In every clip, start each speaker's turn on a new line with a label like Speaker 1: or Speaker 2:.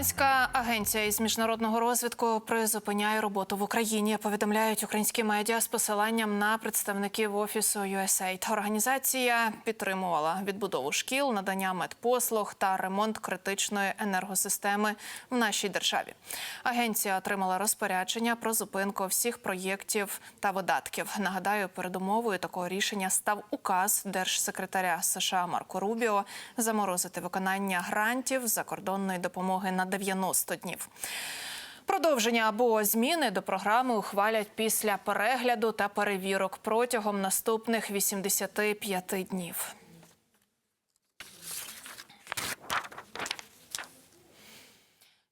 Speaker 1: Американська агенція із міжнародного розвитку призупиняє роботу в Україні. Повідомляють українські медіа з посиланням на представників офісу USAID. Організація підтримувала відбудову шкіл, надання медпослуг та ремонт критичної енергосистеми в нашій державі. Агенція отримала розпорядження про зупинку всіх проєктів та видатків. Нагадаю, передумовою такого рішення став указ держсекретаря США Марко Рубіо заморозити виконання грантів закордонної допомоги на 90 днів. Продовження або зміни до програми ухвалять після перегляду та перевірок протягом наступних 85 днів.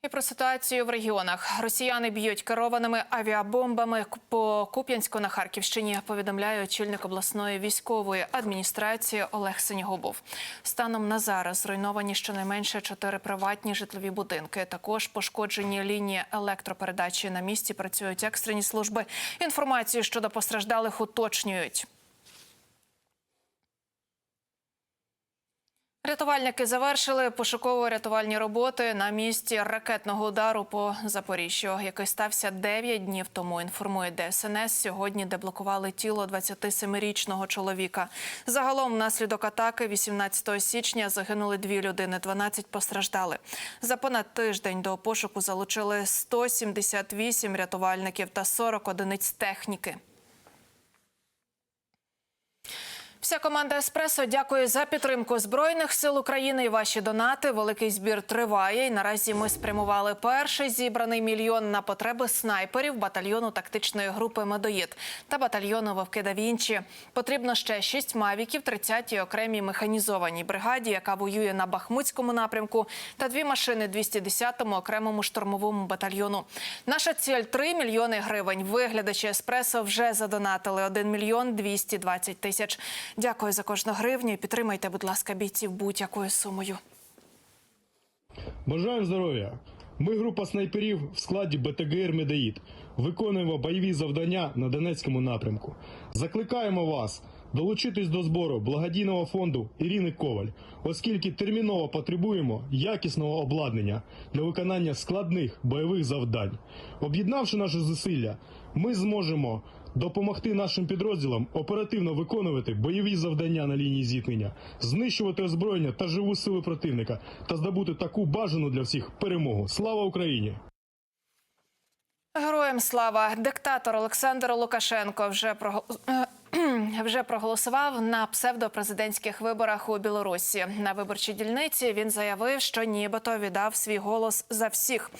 Speaker 1: І про ситуацію в регіонах росіяни б'ють керованими авіабомбами по Куп'янську на Харківщині. Повідомляє очільник обласної військової адміністрації Олег Синігубов. Станом на зараз зруйновані щонайменше чотири приватні житлові будинки. Також пошкоджені лінії електропередачі на місці. Працюють екстрені служби. Інформацію щодо постраждалих уточнюють. Рятувальники завершили пошуково-рятувальні роботи на місці ракетного удару по Запоріжжю, який стався 9 днів тому. Інформує ДСНС. Сьогодні деблокували тіло 27-річного чоловіка. Загалом, внаслідок атаки 18 січня загинули дві людини, 12 постраждали. За понад тиждень до пошуку залучили 178 рятувальників та 40 одиниць техніки. Вся команда Еспресо дякує за підтримку збройних сил України і ваші донати. Великий збір триває. І наразі ми спрямували перший зібраний мільйон на потреби снайперів батальйону тактичної групи Медоїд та батальйону Вовки да Вінчі. Потрібно ще шість мавіків, 30-й окремій механізованій бригаді, яка воює на Бахмутському напрямку, та дві машини 210-му окремому штурмовому батальйону. Наша ціль 3 мільйони гривень. Виглядачі Еспресо вже задонатили 1 мільйон 220 тисяч. Дякую за кожну гривню. Підтримайте, будь ласка, бійців будь-якою сумою.
Speaker 2: Бажаємо здоров'я! Ми група снайперів в складі БТГР «Медеїд». Виконуємо бойові завдання на Донецькому напрямку. Закликаємо вас долучитись до збору благодійного фонду Ірини Коваль, оскільки терміново потребуємо якісного обладнання для виконання складних бойових завдань. Об'єднавши наші зусилля, ми зможемо допомогти нашим підрозділам оперативно виконувати бойові завдання на лінії зіткнення, знищувати озброєння та живу сили противника та здобути таку бажану для всіх перемогу. Слава Україні!
Speaker 1: Героям слава диктатор Олександр Лукашенко вже про вже проголосував на псевдопрезидентських виборах у Білорусі. На виборчій дільниці він заявив, що нібито віддав свій голос за всіх.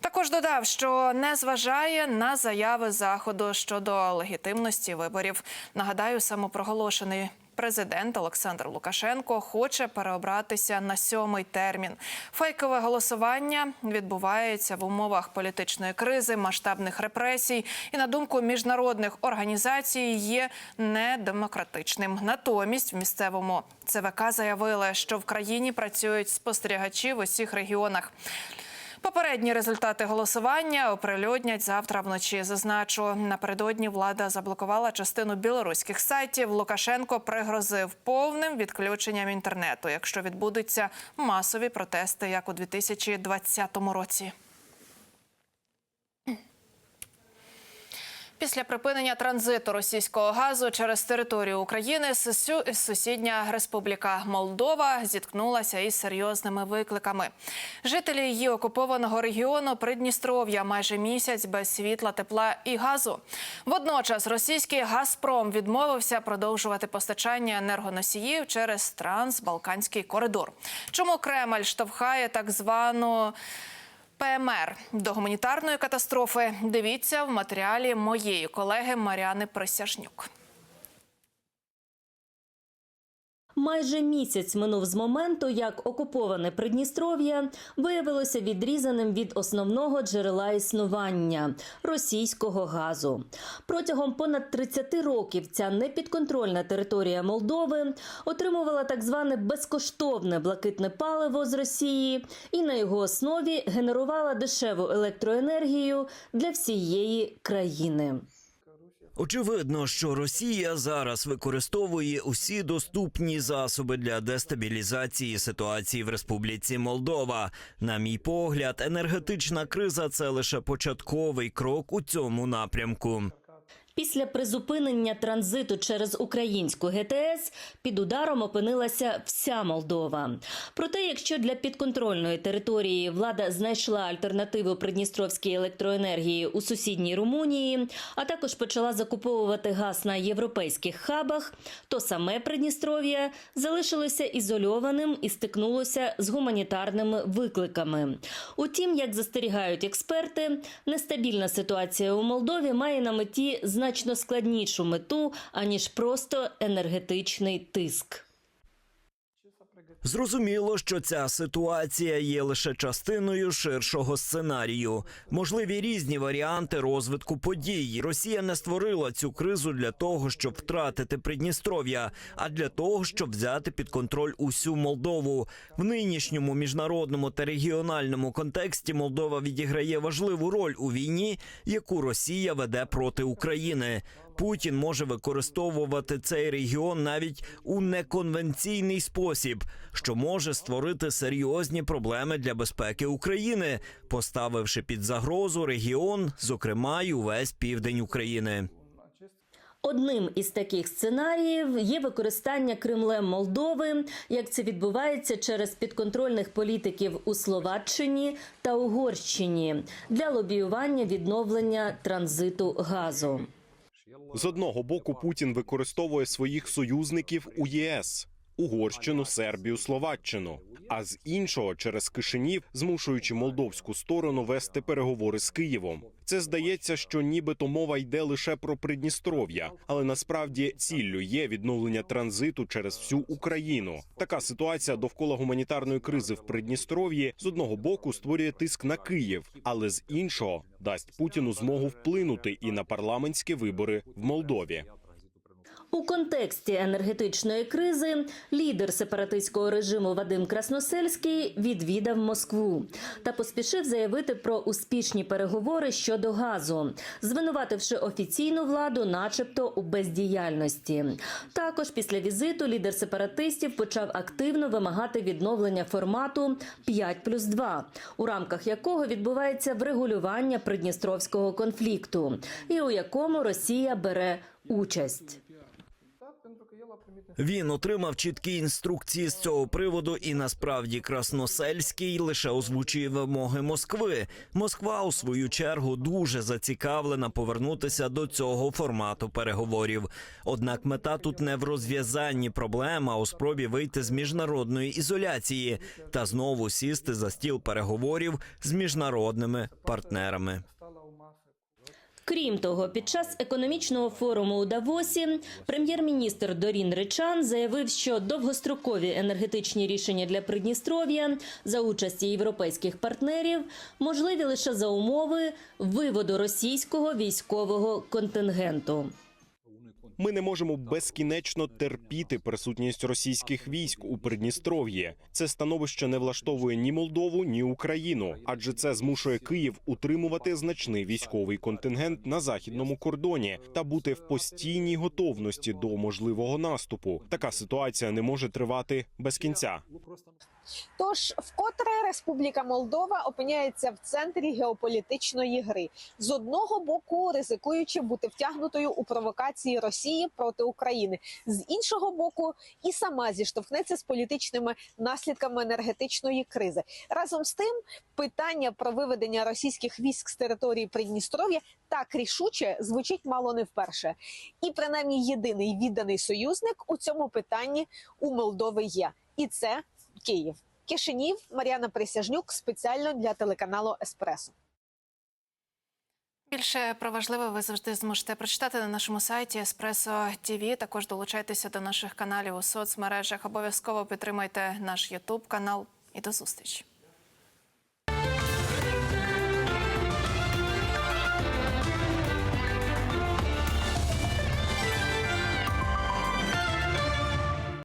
Speaker 1: Також додав, що не зважає на заяви заходу щодо легітимності виборів. Нагадаю, самопроголошений Президент Олександр Лукашенко хоче переобратися на сьомий термін. Фейкове голосування відбувається в умовах політичної кризи, масштабних репресій і, на думку міжнародних організацій, є недемократичним. Натомість в місцевому ЦВК заявили, що в країні працюють спостерігачі в усіх регіонах. Попередні результати голосування оприлюднять завтра вночі. Зазначу, напередодні влада заблокувала частину білоруських сайтів. Лукашенко пригрозив повним відключенням інтернету, якщо відбудуться масові протести, як у 2020 році. Після припинення транзиту російського газу через територію України сусідня республіка Молдова зіткнулася із серйозними викликами. Жителі її окупованого регіону Придністров'я майже місяць без світла, тепла і газу. Водночас російський Газпром відмовився продовжувати постачання енергоносіїв через трансбалканський коридор. Чому Кремль штовхає так звану ПМР до гуманітарної катастрофи. Дивіться в матеріалі моєї колеги Маріани Присяжнюк.
Speaker 3: Майже місяць минув з моменту, як окуповане Придністров'я виявилося відрізаним від основного джерела існування російського газу. Протягом понад 30 років ця непідконтрольна територія Молдови отримувала так зване безкоштовне блакитне паливо з Росії і на його основі генерувала дешеву електроенергію для всієї країни.
Speaker 4: Очевидно, що Росія зараз використовує усі доступні засоби для дестабілізації ситуації в Республіці Молдова. На мій погляд, енергетична криза це лише початковий крок у цьому напрямку.
Speaker 3: Після призупинення транзиту через українську ГТС під ударом опинилася вся Молдова. Проте, якщо для підконтрольної території влада знайшла альтернативу придністровській електроенергії у сусідній Румунії, а також почала закуповувати газ на європейських хабах, то саме Придністров'я залишилося ізольованим і стикнулося з гуманітарними викликами. Утім, як застерігають експерти, нестабільна ситуація у Молдові має на меті значно складнішу мету аніж просто енергетичний тиск.
Speaker 4: Зрозуміло, що ця ситуація є лише частиною ширшого сценарію. Можливі різні варіанти розвитку подій. Росія не створила цю кризу для того, щоб втратити Придністров'я, а для того, щоб взяти під контроль усю Молдову. В нинішньому міжнародному та регіональному контексті Молдова відіграє важливу роль у війні, яку Росія веде проти України. Путін може використовувати цей регіон навіть у неконвенційний спосіб, що може створити серйозні проблеми для безпеки України, поставивши під загрозу регіон, зокрема й увесь південь України.
Speaker 3: Одним із таких сценаріїв є використання Кремлем Молдови, як це відбувається через підконтрольних політиків у Словаччині та Угорщині для лобіювання відновлення транзиту газу.
Speaker 5: З одного боку, Путін використовує своїх союзників у ЄС Угорщину, Сербію, Словаччину. А з іншого через Кишинів, змушуючи молдовську сторону вести переговори з Києвом. Це здається, що нібито мова йде лише про Придністров'я, але насправді ціллю є відновлення транзиту через всю Україну. Така ситуація довкола гуманітарної кризи в Придністров'ї з одного боку створює тиск на Київ, але з іншого дасть Путіну змогу вплинути і на парламентські вибори в Молдові.
Speaker 3: У контексті енергетичної кризи лідер сепаратистського режиму Вадим Красносельський відвідав Москву та поспішив заявити про успішні переговори щодо газу, звинувативши офіційну владу, начебто у бездіяльності. Також після візиту лідер сепаратистів почав активно вимагати відновлення формату 5 плюс 2, у рамках якого відбувається врегулювання придністровського конфлікту, і у якому Росія бере участь.
Speaker 4: Він отримав чіткі інструкції з цього приводу, і насправді Красносельський лише озвучує вимоги Москви. Москва, у свою чергу, дуже зацікавлена повернутися до цього формату переговорів. Однак мета тут не в розв'язанні проблем, а у спробі вийти з міжнародної ізоляції та знову сісти за стіл переговорів з міжнародними партнерами.
Speaker 3: Крім того, під час економічного форуму у Давосі прем'єр-міністр Дорін Речан заявив, що довгострокові енергетичні рішення для Придністров'я за участі європейських партнерів можливі лише за умови виводу російського військового контингенту.
Speaker 5: Ми не можемо безкінечно терпіти присутність російських військ у Придністров'ї. Це становище не влаштовує ні Молдову, ні Україну, адже це змушує Київ утримувати значний військовий контингент на західному кордоні та бути в постійній готовності до можливого наступу. Така ситуація не може тривати без кінця.
Speaker 6: Тож, вкотре Республіка Молдова опиняється в центрі геополітичної гри з одного боку, ризикуючи бути втягнутою у провокації Росії проти України, з іншого боку, і сама зіштовхнеться з політичними наслідками енергетичної кризи. Разом з тим, питання про виведення російських військ з території Придністров'я так рішуче звучить мало не вперше. І принаймні єдиний відданий союзник у цьому питанні у Молдови є, і це Київ. Кишинів, Мар'яна Присяжнюк спеціально для телеканалу Еспресо.
Speaker 1: Більше про важливе ви завжди зможете прочитати на нашому сайті Еспресо ТІВІ. Також долучайтеся до наших каналів у соцмережах. Обов'язково підтримайте наш Ютуб канал і до зустрічі.